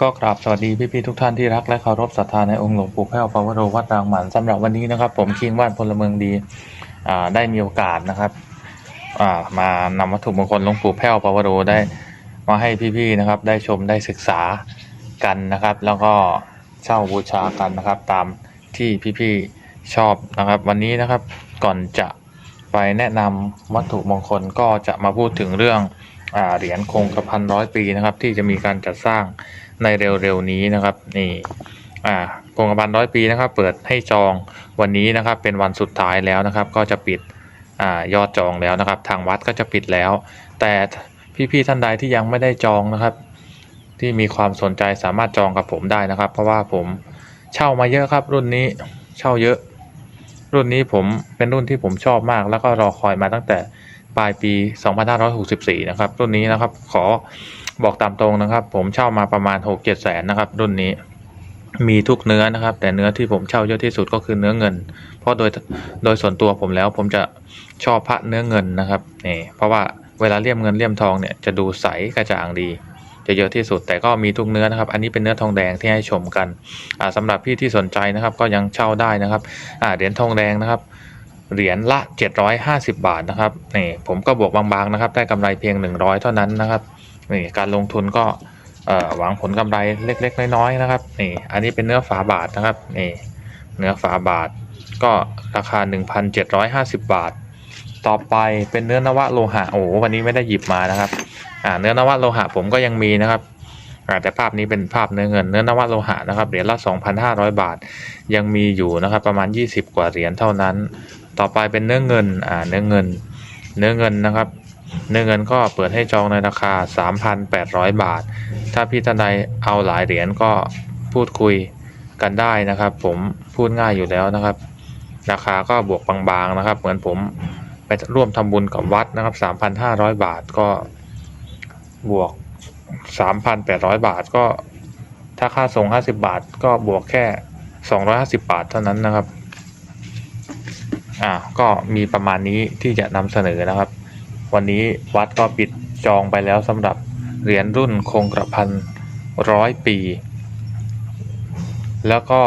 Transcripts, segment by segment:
ก็กราบสวัสดีพี่ๆทุกท่านที่รักและเคารพศรัทธาในองค์หลวงปู่แพ้วปวโรวัดรางหมันสำหรับวันนี้นะครับ ผมคิงว่านพลเมืองดีได้มีโอกาสนะครับมานำวัตถุมงคลหลวงปู่แพ้วปวโรได้มาให้พี่ๆนะครับ ได้ชมได้ศึกษากันนะครับ แล้วก็เช่าบูชากันนะครับ ตามที่พี่ๆชอบนะครับ วันนี้นะครับก่อนจะไปแนะนำวัตถุมงคลก็จะมาพูดถึงเรื่อง เหรียญคงกระพันร้อยปีนะครับ ที่จะมีการจัดสร้างในเร็วๆนี้นะครับ นี่อ่าคงกระพันร้อยปีนะครับ เปิดให้จองวันนี้นะครับ เป็นวันสุดท้ายแล้วนะครับ ก็จะปิดอ่ายอดจองแล้วนะครับ ทางวัดก็จะปิดแล้ว แต่พี่ๆท่านใดที่ยังไม่ได้จองนะครับ ที่มีความสนใจสามารถจองกับผมได้นะครับ เพราะว่าผมเช่ามาเยอะครับ รุ่นนี้เช่าเยอะ รุ่นนี้ผมเป็นรุ่นที่ผมชอบมาก แล้วก็รอคอยมาตั้งแต่ ปลายปี 2564 นะครับ รุ่นนี้นะครับ ขอบอกตามตรงนะครับ ผมเช่ามาประมาณ 6-7 แสนนะครับ รุ่นนี้มีทุกเนื้อนะครับ แต่เนื้อที่ผมเช่าเยอะที่สุดก็คือเนื้อเงิน เพราะโดยโดยส่วนตัวผมแล้วผมจะชอบพระเนื้อเงินนะครับนี่เพราะว่าเวลาเลี่ยมเงินเลี่ยมทองเนี่ยจะดูใสกระจ่างดี จะเยอะที่สุด แต่ก็มีทุกเนื้อนะครับ อันนี้เป็นเนื้อทองแดงที่ให้ชมกันอ่าสำหรับพี่ที่สนใจนะครับ ก็ยังเช่าได้นะครับเหรียญทองแดงนะครับ เหรียญละ 750 บาทนะครับนี่ผมก็บวกบางๆนะครับ ได้กำไรเพียง 100 เท่านั้นนะครับนี่การลงทุนก็หวังผลกำไรเล็ก ๆ น้อยๆนะครับนี่อันนี้เป็นเนื้อฝาบาทนะครับนี่เนื้อฝาบาทก็ราคา 1,750 บาท ต่อไปเป็นเนื้อนวะโลหะโอ้โหวันนี้ไม่ได้หยิบมานะครับอ่าเนื้อนวะโลหะผมก็ยังมีนะครับแต่ภาพนี้เป็นภาพเนื้อเงินเนื้อนวะโลหะนะครับเหรียญละ 2,500 บาท ยังมีอยู่นะครับประมาณ 20 กว่าเหรียญเท่านั้น ต่อไปเป็นเนื้อเงินอ่าเนื้อเงิน เนื้อเงินนะครับ เนื้อเงินก็เปิดให้จองในราคา 3,800 บาท ถ้าพี่ท่านใดเอาหลายเหรียญก็พูดคุยกันได้นะครับ ผมพูดง่ายอยู่แล้วนะครับ ราคาก็บวกบางๆนะครับ เหมือนผมไปร่วมทำบุญกับวัดนะครับ 3,500 บาทก็บวก 3,800 บาทก็ถ้าค่าส่ง 50 บาท ก็บวกแค่ 250 บาทเท่านั้นนะครับ อ่าก็มีประมาณนี้ที่จะนำเสนอนะครับ วันนี้วัดก็ปิดจองไปแล้วสำหรับเหรียญรุ่นคงกระพันร้อยปี แล้วก็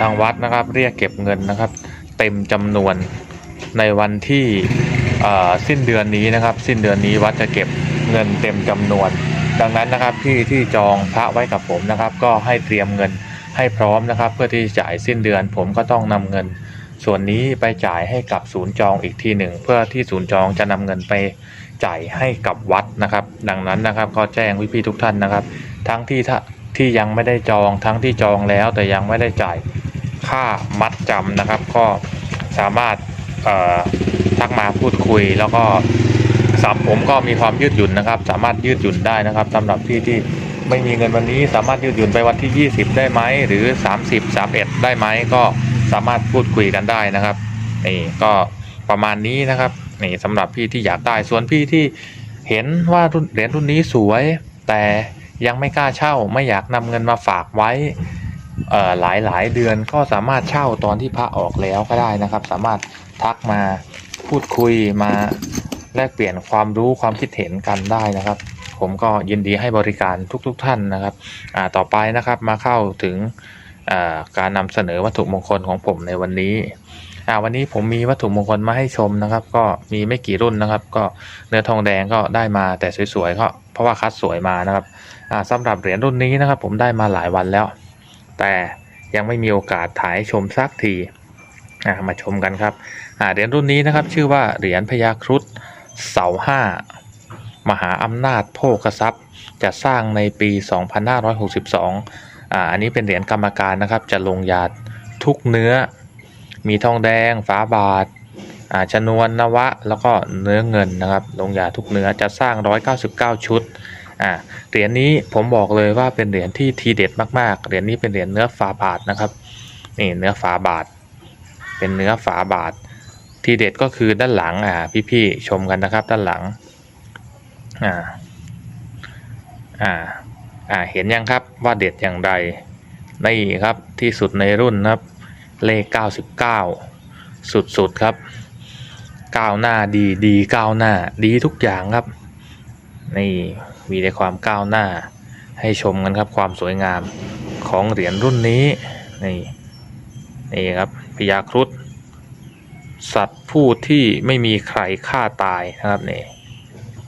ทางวัดนะครับเรียกเก็บเงินนะครับ เต็มจำนวนในวันที่สิ้นเดือนนี้นะครับ สิ้นเดือนนี้วัดจะเก็บเงินเต็มจำนวน ดังนั้นนะครับพี่ที่จองพระไว้กับผมนะครับ ก็ให้เตรียมเงินให้พร้อมนะครับ เพื่อที่จะจ่ายสิ้นเดือนผมก็ต้องนำเงิน ส่วนนี้ไปจ่ายให้กับศูนย์จองอีกทีหนึ่ง เพื่อที่ศูนย์จองจะนำเงินไปจ่ายให้กับวัดนะครับ ดังนั้นนะครับก็แจ้งพี่ๆทุกท่านนะครับ ทั้งที่ที่ยังไม่ได้จองทั้งที่จองแล้วแต่ยังไม่ได้จ่ายค่ามัดจำนะครับ ก็สามารถเอ่อทักมาพูดคุยแล้วก็สามผมก็มีความยืดหยุ่นนะครับ สามารถยืดหยุ่นได้นะครับสำหรับพี่ที่ไม่มีเงินวันนี้ สามารถยืดหยุ่นไปวันที่ 20 ได้ไหมหรือ 30 31 ได้ไหมก็ สามารถพูดคุยกันได้นะครับนี่ก็ประมาณนี้นะครับนี่สำหรับพี่ที่อยากได้ส่วนพี่ที่เห็นว่ารุ่นเหรียญรุ่นนี้สวย แต่ยังไม่กล้าเช่าไม่อยากนำเงินมาฝากไว้เอ่อหลายหลายเดือนก็สามารถเช่าตอนที่พระออกแล้วก็ได้นะครับ สามารถทักมาพูดคุยมาแลกเปลี่ยนความรู้ความคิดเห็นกันได้นะครับ ผมก็ยินดีให้บริการทุกๆทท่านนะครับอ่าต่อไปนะครับมาเข้าถึง การนำเสนอวัตถุมงคลของผมในวันนี้วันนี้ผมมีวัตถุมงคลมาให้ชมนะครับ ก็มีไม่กี่รุ่นนะครับ ก็เนื้อทองแดงก็ได้มาแต่สวยๆก็เพราะว่าคัดสวยมานะครับอ่าสำหรับเหรียญรุ่นนี้นะครับ ผมได้มาหลายวันแล้ว แต่ยังไม่มีโอกาสถ่ายชมสักทีมาชมกันครับเหรียญรุ่นนี้นะครับ ชื่อว่าเหรียญพญาครุฑเสาห้ามหาอำนาจโภคทรัพย์จะสร้างในปี 2562 อ่าอันนี้เป็นเหรียญกรรมการนะครับ จะลงยาทุกเนื้อ มีทองแดงฝาบาทอ่าชนวนนวะ แล้วก็เนื้อเงินนะครับ ลงยาทุกเนื้อจะสร้าง 199 ชุดอ่าเหรียญนี้ผมบอกเลยว่าเป็นเหรียญที่ทีเด็ดมากๆเหรียญนี้เป็นเหรียญเนื้อฝาบาทนะครับนี่เนื้อฝาบาท เป็นเนื้อฝาบาท ทีเด็ดก็คือด้านหลังอ่าพี่ๆชมกันนะครับด้านหลังอ่าอ่า อ่าเห็นยังครับว่าเด็ดอย่างไรนี่ครับที่สุดในรุ่นครับเลข 99 สุดๆครับก้าวหน้าดีดีก้าวหน้าดีทุกอย่างครับ นี่มีในความก้าวหน้าให้ชมกันครับความสวยงามของเหรียญรุ่นนี้นี่นี่ครับพญาครุฑสัตว์ผู้ที่ไม่มีใครฆ่าตายนะครับนี่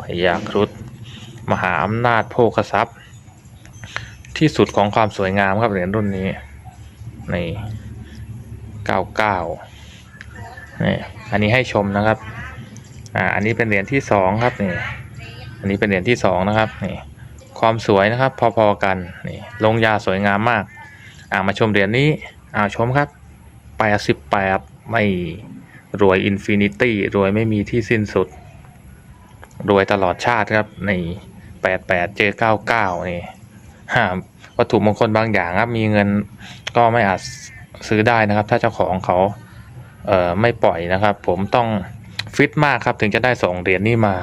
พญาครุฑมหาอำนาจโภคทรัพย์ ที่สุดของความสวยงามครับเหรียญรุ่นนี้นี่เก้าเก้านี่อันนี้ให้ชมนะครับ อ่า อันนี้เป็นเหรียญที่สองครับนี่ อันนี้เป็นเหรียญที่สองนะครับนี่ความสวยนะครับ พอๆกันนี่ลงยาสวยงามมาก อ่ามาชมเหรียญนี้อ่าชมครับแปดสิบแปดไม่รวยอินฟินิตี้รวยไม่มีที่สิ้นสุด รวยตลอดชาติครับนี่แปดแปดเจอเก้าเก้านี่ หาวัตถุมงคลบางอย่างครับ มีเงินก็ไม่อาจซื้อได้นะครับ ถ้าเจ้าของเขาเอ่อไม่ปล่อยนะครับ ผมต้องฟิตมากครับถึงจะได้สองเหรียญนี้มา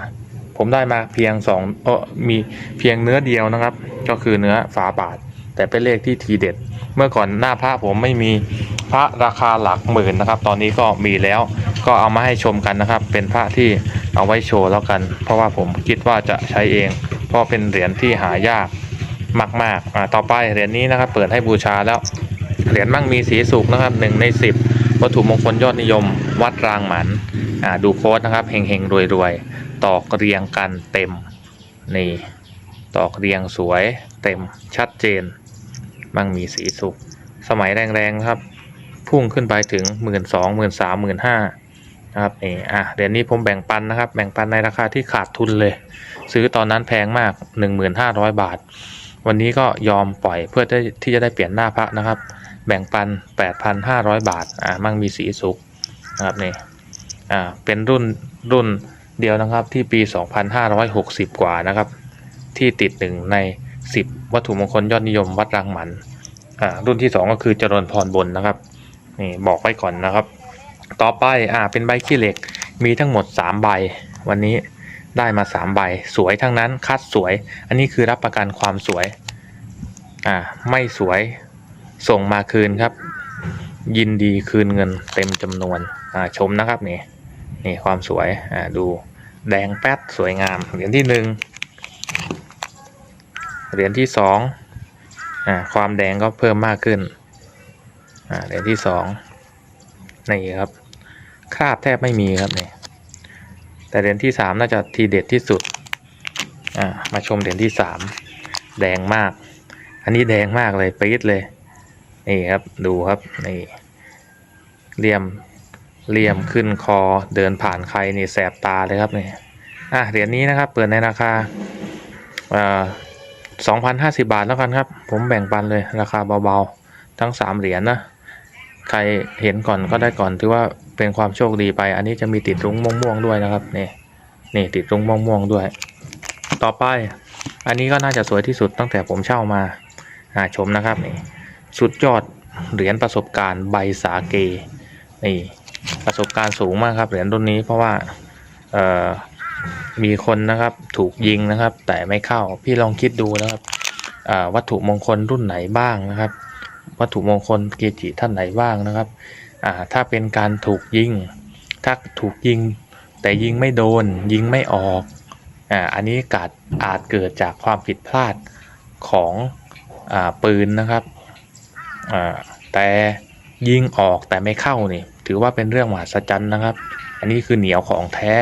ผมได้มาเพียงสองเออมีเพียงเนื้อเดียวนะครับ ก็คือเนื้อฝาบาท แต่เป็นเลขที่ทีเด็ด เมื่อก่อนหน้าพระผมไม่มีพระราคาหลักหมื่นนะครับ ตอนนี้ก็มีแล้วก็เอามาให้ชมกันนะครับ เป็นพระที่เอาไว้โชว์แล้วกัน เพราะว่าผมคิดว่าจะใช้เอง เพราะเป็นเหรียญที่หายาก มากๆอ่าต่อไปเหรียญนี้นะครับเปิดให้บูชาแล้วเหรียญมั่งมีสีสุขนะครับหนึ่งในสิบวัตถุมงคลยอดนิยม วัดรางหมันอ่าดูโค้ดนะครับเฮงเฮงรวยรวยๆตอกเรียงกันเต็มนี่ตอกเรียงสวยเต็มชัดเจน มั่งมีสีสุขสมัยแรงๆครับ พุ่งขึ้นไปถึงหมื่นสองหมื่นสามหมื่นห้านะครับนี่อะเหรียญนี้ผมแบ่งปันนะครับ แบ่งปันในราคาที่ขาดทุนเลย ซื้อตอนนั้นแพงมาก 1,500 บาท วันนี้ก็ยอมปล่อยเพื่อที่จะได้เปลี่ยนหน้าพระนะครับ แบ่งปัน 8,500 บาทอ่ามั่งมีสีสุขนะครับนี่อ่าเป็นรุ่นรุ่นเดียวนะครับที่ปี 2,560 กว่านะครับ ที่ติดหนึ่งใน 10 วัตถุมงคลยอดนิยมวัดรังหมันอ่ารุ่นที่ 2 ก็คือเจริญพรบนนะครับนี่บอกไว้ก่อนนะครับ ต่อไปอ่าเป็นใบขี้เหล็กมีทั้งหมด 3 ใบวันนี้ ได้มาสามใบสวยทั้งนั้นคัดสวย อันนี้คือรับประกันความสวยอ่าไม่สวยส่งมาคืนครับ ยินดีคืนเงินเต็มจำนวนอ่าชมนะครับนี่นี่ความสวยอ่าดูแดงแป๊ดสวยงามเหรียญที่หนึ่งเหรียญที่สองอ่าความแดงก็เพิ่มมากขึ้นอ่าเหรียญที่สองนี่ครับคราบแทบไม่มีครับนี่ แต่เหรียญที่สามน่าจะทีเด็ดที่สุดอ่ามาชมเหรียญที่สามแดงมาก อันนี้แดงมากเลยปี๊ดเลยนี่ครับดูครับนี่เหลี่ยมเหลี่ยมขึ้นคอเดินผ่านใครนี่แสบตาเลยครับนี่อะเหรียญนี้นะครับ เปิดในราคาอ่าสองพันห้าสิบาทแล้วกันครับ ผมแบ่งปันเลยราคาเบาๆ ทั้งสามเหรียญนะ ใครเห็นก่อนก็ได้ก่อนถือว่า เป็นความโชคดีไป อันนี้จะมีติดรุ้งม่วงๆด้วยนะครับนี่นี่ติดรุ้งม่วงๆด้วย ต่อไป อันนี้ก็น่าจะสวยที่สุดตั้งแต่ผมเช่ามาอาชมนะครับนี่สุดยอดเหรียญประสบการณ์ใบสาเกนี่ประสบการณ์สูงมากครับเหรียญรุ่นนี้เพราะว่าเอ่อมีคนนะครับถูกยิงนะครับ แต่ไม่เข้าพี่ลองคิดดูนะครับวัตถุมงคลรุ่นไหนบ้างนะครับ วัตถุมงคลเกจิท่านไหนบ้างนะครับ ถ้าเป็นการถูกยิง ถ้าถูกยิง แต่ยิงไม่โดน ยิงไม่ออกอ่าอันนี้กาดอาจเกิดจากความผิดพลาดของอปืนนะครับแต่ยิงออกแต่ไม่เข้านี่ถือว่าเป็นเรื่องมหัศจรรย์นะครับ อันนี้คือเหนียวของแท้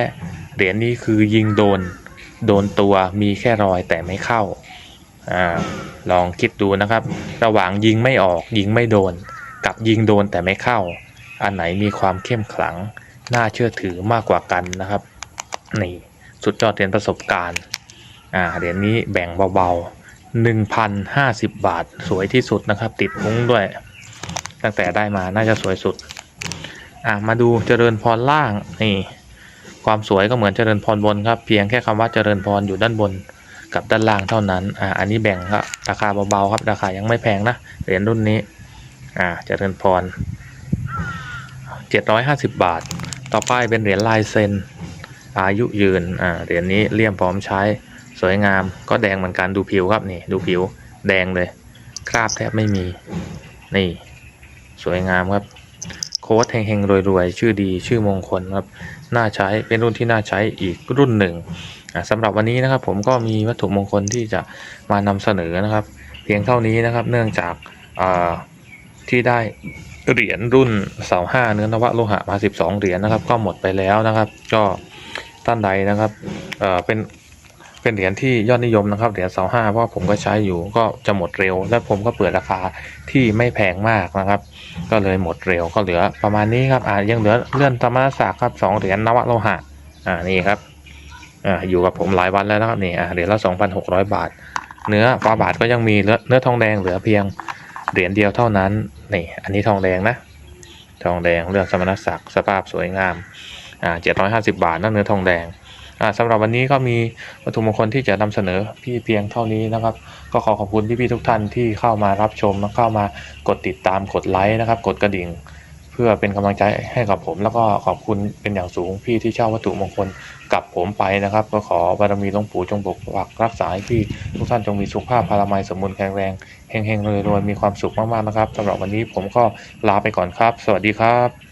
เหรียญนี้คือยิงโดนโดนตัวมีแค่รอยแต่ไม่เข้าอ่าลองคิดดูนะครับ ระหว่างยิงไม่ออกยิงไม่โดน กับยิงโดนแต่ไม่เข้า อันไหนมีความเข้มขลัง น่าเชื่อถือมากกว่ากันนะครับ นี่สุดยอดเหรียญประสบการณ์อ่าเหรียญนี้แบ่งเบาๆหนึ่งพันห้าสิบบาทสวยที่สุดนะครับ ติดมุ้งด้วย ตั้งแต่ได้มาน่าจะสวยสุดอ่ามาดูเจริญพรล่างนี่ความสวยก็เหมือนเจริญพรบนครับ เพียงแค่คำว่าเจริญพรอยู่ด้านบนกับด้านล่างเท่านั้น อ่า อันนี้แบ่งครับ ราคาเบาๆครับ ราคายังไม่แพงนะ เหรียญรุ่นนี้ อ่า เจริญพร เจ็ดร้อยห้าสิบบาท ต่อไปเป็นเหรียญลายเซ็น อายุยืน อ่า เหรียญนี้เลี่ยมพร้อมใช้ สวยงาม ก็แดงเหมือนกัน ดูผิวครับ นี่ ดูผิว แดงเลย คราบแทบไม่มี นี่ สวยงามครับ โค้ดเฮงๆรวยๆ ชื่อดี ชื่อมงคลครับ น่าใช้ เป็นรุ่นที่น่าใช้อีกรุ่นหนึ่งสำหรับวันนี้นะครับผมก็มีวัตถุมงคลที่จะมานำเสนอนะครับ เพียงเท่านี้นะครับ เนื่องจากที่ได้ เหรียญรุ่นเสาห้าเนื้อนวะโลหะมา12เหรียญนะครับ ก็หมดไปแล้วนะครับ ก็ท่านใดนะครับเอ่อเป็นเป็นเหรียญที่ยอดนิยมนะครับเหรียญเสาห้าเพราะผมก็ใช้อยู่ก็จะหมดเร็ว และผมก็เปิดราคาที่ไม่แพงมากนะครับ ก็เลยหมดเร็วก็เหลือประมาณนี้ครับอ่ายังเหลือเลื่อนธรรมศักดิ์ครับสองเหรียญนวะโลหะอ่านี่ครับอ่าอยู่กับผมหลายวันแล้วนะครับนี่อ่าเหรียญละ2,600บาท เนื้อฟ้าบาทก็ยังมีเลือเนื้อทองแดงเหลือเพียง เหรียญเดียวเท่านั้นนี่อันนี้ทองแดงนะ ทองแดงเรื่องสมณศักดิ์สภาพสวยงามอ่า750บาทนั่นเนื้อทองแดงอ่าสำหรับวันนี้ก็มีวัตถุมงคลที่จะนำเสนอพี่เพียงเท่านี้นะครับ ก็ขอขอบคุณพี่ๆทุกท่านที่เข้ามารับชมและเข้ามากดติดตามกดไลค์นะครับ กดกระดิ่ง พื่อเป็นกำลังใจให้กับผม แล้วก็ขอบคุณเป็นอย่างสูงพี่ที่เช่าวัตถุมงคลกับผมไปนะครับ ก็ขอบารมีหลวงปู่จงปกปักรักษาให้พี่ทุกท่านจงมีสุขภาพพลามัยสมบูรณ์แข็งแรงเฮงๆรวยๆมีความสุขมากๆนะครับสำหรับวันนี้ผมก็ลาไปก่อนครับ สวัสดีครับ